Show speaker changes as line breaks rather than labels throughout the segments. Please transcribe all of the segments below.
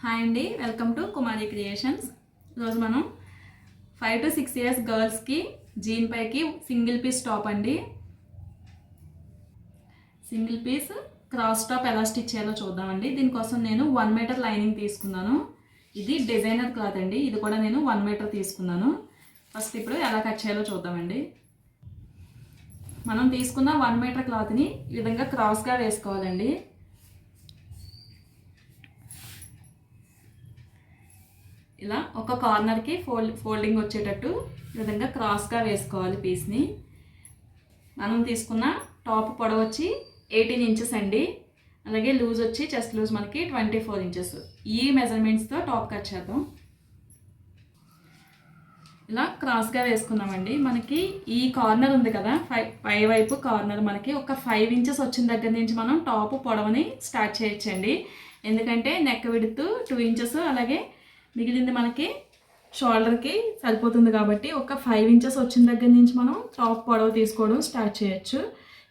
Hi అండి welcome to Kumari creations. ఈరోజు మనం ఫైవ్ టు సిక్స్ ఇయర్స్ గర్ల్స్కి జీన్ పైకి సింగిల్ పీస్ టాప్ అండి. సింగిల్ పీస్ క్రాస్ టాప్ ఎలా స్టిచ్ చేయాలో చూద్దామండి. దీనికోసం నేను వన్ మీటర్ లైనింగ్ తీసుకున్నాను. ఇది డిజైనర్ క్లాత్ అండి. ఇది కూడా నేను వన్ మీటర్ తీసుకున్నాను. ఫస్ట్ ఇప్పుడు ఎలా కట్ చేయాలో చూద్దామండి. మనం తీసుకున్న వన్ మీటర్ క్లాత్ని ఈ విధంగా క్రాస్గా వేసుకోవాలండి. ఇలా ఒక కార్నర్కి ఫోల్డ్ ఫోల్డింగ్ వచ్చేటట్టు ఈ విధంగా క్రాస్గా వేసుకోవాలి పీస్ని మనం తీసుకున్న టాప్ పొడవు వచ్చి ఎయిటీన్ ఇంచెస్ అండి. అలాగే లూజ్ వచ్చి చెస్ట్ లూజ్ మనకి ట్వంటీ ఫోర్ ఇంచెస్ ఈ మెజర్మెంట్స్తో టాప్ కట్ చేద్దాం. ఇలా క్రాస్గా వేసుకున్నామండి. మనకి ఈ కార్నర్ ఉంది కదా ఫైవ్ పై వైపు కార్నర్ మనకి ఒక ఫైవ్ ఇంచెస్ వచ్చిన దగ్గర నుంచి మనం టాప్ పొడవని స్టార్ట్ చేయొచ్చండి. ఎందుకంటే నెక్ విడుతూ టూ ఇంచెస్ అలాగే మిగిలింది మనకి షోల్డర్కి సరిపోతుంది కాబట్టి ఒక ఫైవ్ ఇంచెస్ వచ్చిన దగ్గర నుంచి మనం టాప్ పొడవు తీసుకోవడం స్టార్ట్ చేయొచ్చు.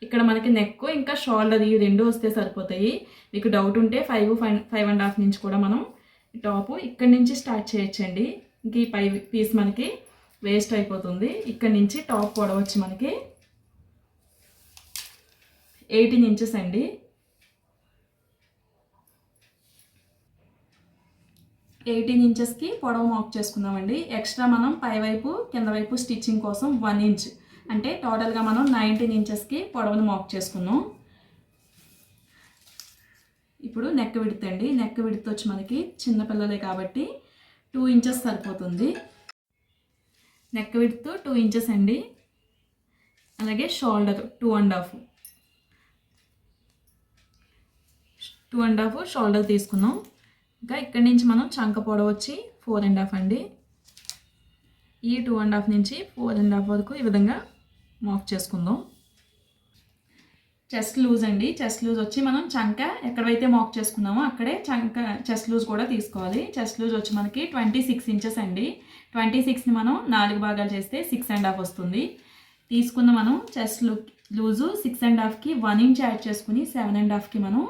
ఇక్కడ మనకి నెక్ ఇంకా షోల్డర్ ఈ రెండు వస్తే సరిపోతాయి. మీకు డౌట్ ఉంటే five five five and half నుంచి కూడా మనం టాప్ ఇక్కడి నుంచి స్టార్ట్ చేయొచ్చండి. ఇంక ఈ పై పీస్ మనకి వేస్ట్ అయిపోతుంది. ఇక్కడ నుంచి టాప్ పొడవచ్చు మనకి ఎయిటీన్ ఇంచెస్ అండి. ఎయిటీన్ ఇంచెస్కి పొడవు మార్క్ చేసుకుందామండి. ఎక్స్ట్రా మనం పై వైపు కింద వైపు స్టిచ్చింగ్ కోసం వన్ ఇంచ్ అంటే టోటల్గా మనం నైన్టీన్ ఇంచెస్కి పొడవును మార్క్ చేసుకున్నాం. ఇప్పుడు నెక్ విడుతండి నెక్ విడుత వచ్చి మనకి చిన్నపిల్లలే కాబట్టి టూ ఇంచెస్ సరిపోతుంది. నెక్ విడుతు టూ ఇంచెస్ అండి. అలాగే shoulder two and half two and half shoulder తీసుకున్నాం. ఇంకా ఇక్కడి నుంచి మనం చంక పొడవు వచ్చి ఫోర్ అండ్ హాఫ్ అండి. ఈ టూ అండ్ హాఫ్ నుంచి ఫోర్ అండ్ హాఫ్ వరకు ఈ విధంగా మార్క్ చేసుకుందాం. చెస్ట్ లూజ్ అండి. చెస్ట్ లూజ్ వచ్చి మనం చంక ఎక్కడైతే మాక్ చేసుకున్నామో అక్కడే చంక చెస్ట్ లూజ్ కూడా తీసుకోవాలి. చెస్ట్ లూజ్ వచ్చి మనకి ట్వంటీ సిక్స్ ఇంచెస్ అండి. ట్వంటీ సిక్స్ని మనం నాలుగు భాగాలు చేస్తే సిక్స్ అండ్ హాఫ్ వస్తుంది. తీసుకున్న మనం చెస్ట్ లూ లూజు సిక్స్ అండ్ హాఫ్కి వన్ ఇంచ్ యాడ్ చేసుకుని సెవెన్ అండ్ హాఫ్కి మనం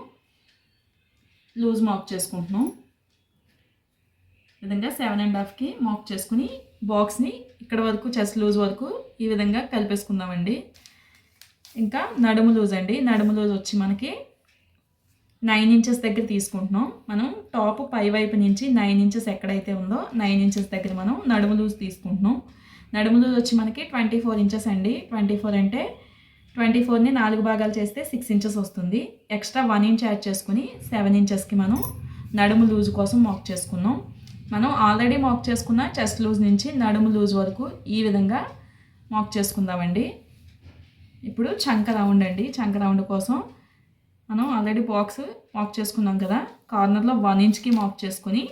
లూజ్ మాక్ చేసుకుంటున్నాం. విధంగా సెవెన్ అండ్ హాఫ్కి మాక్ చేసుకుని బాక్స్ని ఇక్కడ వరకు చెస్ట్ లూజ్ వరకు ఈ విధంగా కలిపేసుకుందామండి. ఇంకా నడుము లూజ్ అండి. నడుము లూజ్ వచ్చి మనకి నైన్ ఇంచెస్ దగ్గర తీసుకుంటున్నాం. మనం టాప్ పై వైపు నుంచి నైన్ ఇంచెస్ ఎక్కడైతే ఉందో నైన్ ఇంచెస్ దగ్గర మనం నడుము లూజ్ తీసుకుంటున్నాం. నడుము లూజ్ వచ్చి మనకి ట్వంటీ ఫోర్ ఇంచెస్ అండి. ట్వంటీ ఫోర్ అంటే ట్వంటీ ఫోర్ని నాలుగు భాగాలు చేస్తే సిక్స్ ఇంచెస్ వస్తుంది. ఎక్స్ట్రా వన్ ఇంచ్ యాడ్ చేసుకుని సెవెన్ ఇంచెస్కి మనం నడుము లూజ్ కోసం మాక్ చేసుకున్నాం. మనం ఆల్రెడీ మాక్ చేసుకున్న చెస్ట్ లూజ్ నుంచి నడుము లూజ్ వరకు ఈ విధంగా మాక్ చేసుకుందామండి. ఇప్పుడు చంక రౌండ్ అండి. చంక రౌండ్ కోసం మనం ఆల్రెడీ బాక్స్ మాక్ చేసుకున్నాం కదా. కార్నర్లో వన్ ఇంచ్కి మాక్ చేసుకుని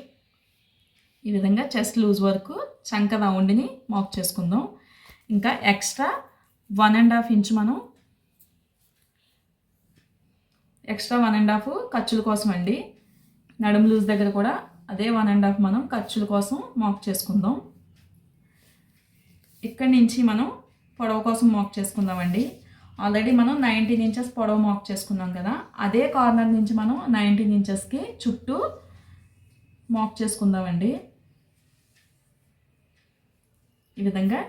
ఈ విధంగా చెస్ట్ లూజ్ వరకు చంక రౌండ్ని మాక్ చేసుకుందాం. ఇంకా extra one and half inch మనం ఎక్స్ట్రా వన్ అండ్ హాఫ్ ఖర్చుల కోసం అండి. నడుము లూజ్ దగ్గర కూడా అదే వన్ అండ్ హాఫ్ మనం ఖర్చుల కోసం మాక్ చేసుకుందాం. ఇక్కడి నుంచి మనం పొడవు కోసం మాక్ చేసుకుందామండి. ఆల్రెడీ మనం నైన్టీన్ ఇంచెస్ పొడవు మాక్ చేసుకున్నాం కదా. అదే కార్నర్ నుంచి మనం నైన్టీన్ ఇంచెస్కి చుట్టూ మాక్ చేసుకుందామండి. ఈ విధంగా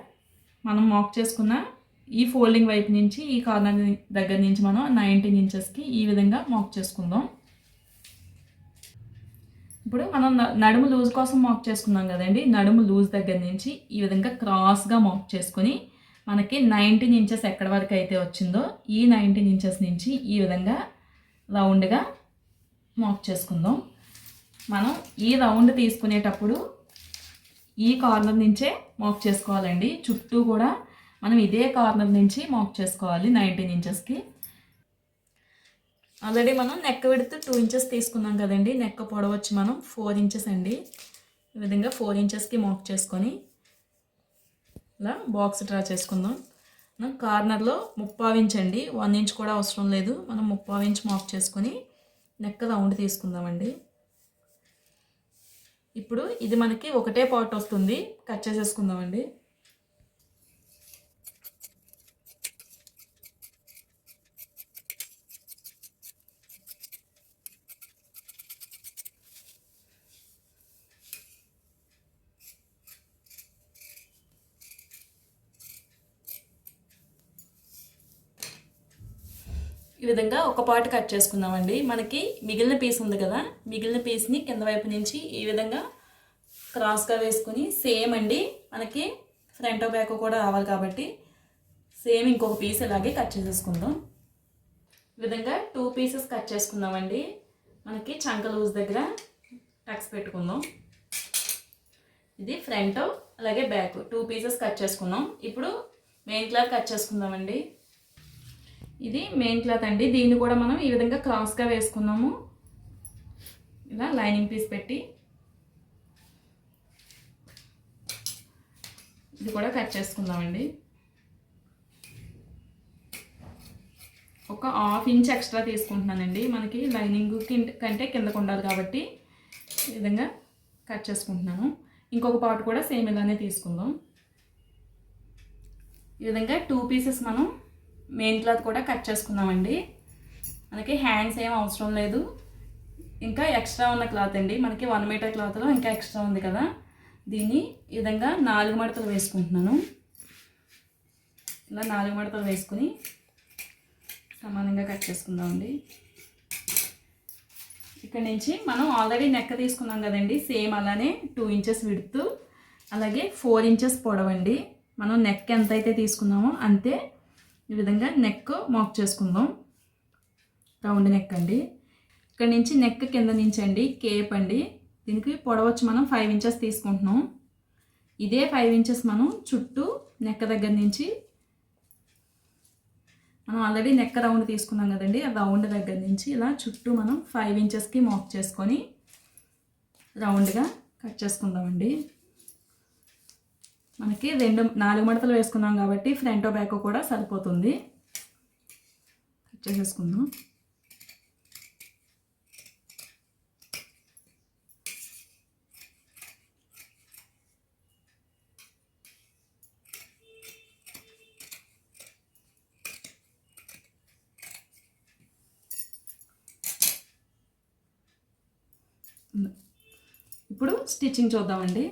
మనం మాక్ చేసుకున్న ఈ ఫోల్డింగ్ వైపు నుంచి ఈ కార్నర్ దగ్గర నుంచి మనం నైన్టీన్ ఇంచెస్కి ఈ విధంగా మాక్ చేసుకుందాం. ఇప్పుడు మనం నడుము లూజ్ కోసం మాక్ చేసుకున్నాం కదండి. నడుము లూజ్ దగ్గర నుంచి ఈ విధంగా క్రాస్గా మాక్ చేసుకొని మనకి నైన్టీన్ ఇంచెస్ ఎక్కడి వరకు అయితే వచ్చిందో ఈ నైన్టీన్ ఇంచెస్ నుంచి ఈ విధంగా రౌండ్గా మాక్ చేసుకుందాం. మనం ఈ రౌండ్ తీసుకునేటప్పుడు ఈ కార్నర్ నుంచే మాక్ చేసుకోవాలండి. చుట్టూ కూడా మనం ఇదే కార్నర్ నుంచి మాక్ చేసుకోవాలి నైన్టీన్ ఇంచెస్కి ఆల్రెడీ మనం నెక్ పెడితే టూ ఇంచెస్ తీసుకున్నాం కదండి. నెక్ పొడవచ్చి మనం ఫోర్ ఇంచెస్ అండి. ఈ విధంగా ఫోర్ ఇంచెస్కి మాక్ చేసుకొని ఇలా బాక్స్ డ్రా చేసుకుందాం. మనం కార్నర్లో ముప్పావు ఇంచ్ అండి. వన్ ఇంచ్ కూడా అవసరం లేదు. మనం ముప్పావు ఇంచ్ మాక్ చేసుకొని నెక్ రౌండ్ తీసుకుందామండి. ఇప్పుడు ఇది మనకి ఒకటే పార్ట్ వస్తుంది. కట్ చేసేసుకుందామండి. ఈ విధంగా ఒక పార్ట్ కట్ చేసుకుందామండి. మనకి మిగిలిన పీస్ ఉంది కదా. మిగిలిన పీస్ని కింద వైపు నుంచి ఈ విధంగా క్రాస్గా వేసుకుని సేమ్ అండి. మనకి ఫ్రంట్ బ్యాక్ కూడా రావాలి కాబట్టి సేమ్ ఇంకొక పీస్ ఇలాగే కట్ చేసేసుకుందాం. ఈ విధంగా టూ పీసెస్ కట్ చేసుకుందామండి. మనకి చంక లూజ్ దగ్గర టక్స్ పెట్టుకుందాం. ఇది ఫ్రంట్ అలాగే బ్యాక్ టూ పీసెస్ కట్ చేసుకున్నాం ఇప్పుడు మెయిన్ క్లాత్ కట్ చేసుకుందామండి. ఇది మెయిన్ క్లాత్ అండి. దీన్ని కూడా మనం ఈ విధంగా క్రాస్గా వేసుకున్నాము. ఇలా లైనింగ్ పీస్ పెట్టి. ఇది కూడా కట్ చేసుకుందామండి. ఒక హాఫ్ ఇంచ్ ఎక్స్ట్రా తీసుకుంటున్నానండి. మనకి లైనింగ్ కంటే కిందకు ఉండాలి కాబట్టి ఈ విధంగా కట్ చేసుకుంటున్నాను. ఇంకొక పార్ట్ కూడా సేమ్ ఇలానే తీసుకుందాం. ఈ విధంగా టూ పీసెస్ మనం మెయిన్ క్లాత్ కూడా కట్ చేసుకుందామండి. మనకి హ్యాండ్స్ ఏం అవసరం లేదు. ఇంకా ఎక్స్ట్రా ఉన్న క్లాత్ అండి. మనకి వన్ మీటర్ క్లాత్లో ఇంకా ఎక్స్ట్రా ఉంది కదా. దీన్ని ఈ విధంగా నాలుగు మడతలు వేసుకుంటున్నాను. ఇలా నాలుగు మడతలు వేసుకుని సమానంగా కట్ చేసుకుందామండి. ఇక్కడ నుంచి మనం ఆల్రెడీ నెక్క తీసుకున్నాం కదండి. సేమ్ అలానే టూ ఇంచెస్ విడుతూ అలాగే ఫోర్ ఇంచెస్ పొడవండి. మనం నెక్ ఎంత అయితే తీసుకున్నామో అంతే ఈ విధంగా నెక్ మాక్ చేసుకుందాం. రౌండ్ నెక్ అండి. ఇక్కడ నుంచి నెక్ కింద నుంచి అండి కేప్ అండి. దీనికి పొడవచ్చు మనం ఫైవ్ ఇంచెస్ తీసుకుంటున్నాం. ఇదే ఫైవ్ ఇంచెస్ మనం చుట్టూ నెక్ దగ్గర నుంచి మనం ఆల్రెడీ నెక్ రౌండ్ తీసుకున్నాం కదండి ఆ రౌండ్ దగ్గర నుంచి ఇలా చుట్టూ మనం ఫైవ్ ఇంచెస్కి మాక్ చేసుకొని రౌండ్గా కట్ చేసుకుందామండి. మనకి రెండు నాలుగు మడతలు వేసుకున్నాం కాబట్టి ఫ్రంట్ బ్యాక్ కూడా సరిపోతుంది. కట్ చేసేసుకుందాం. ఇప్పుడు స్టిచ్చింగ్ చూద్దామండి.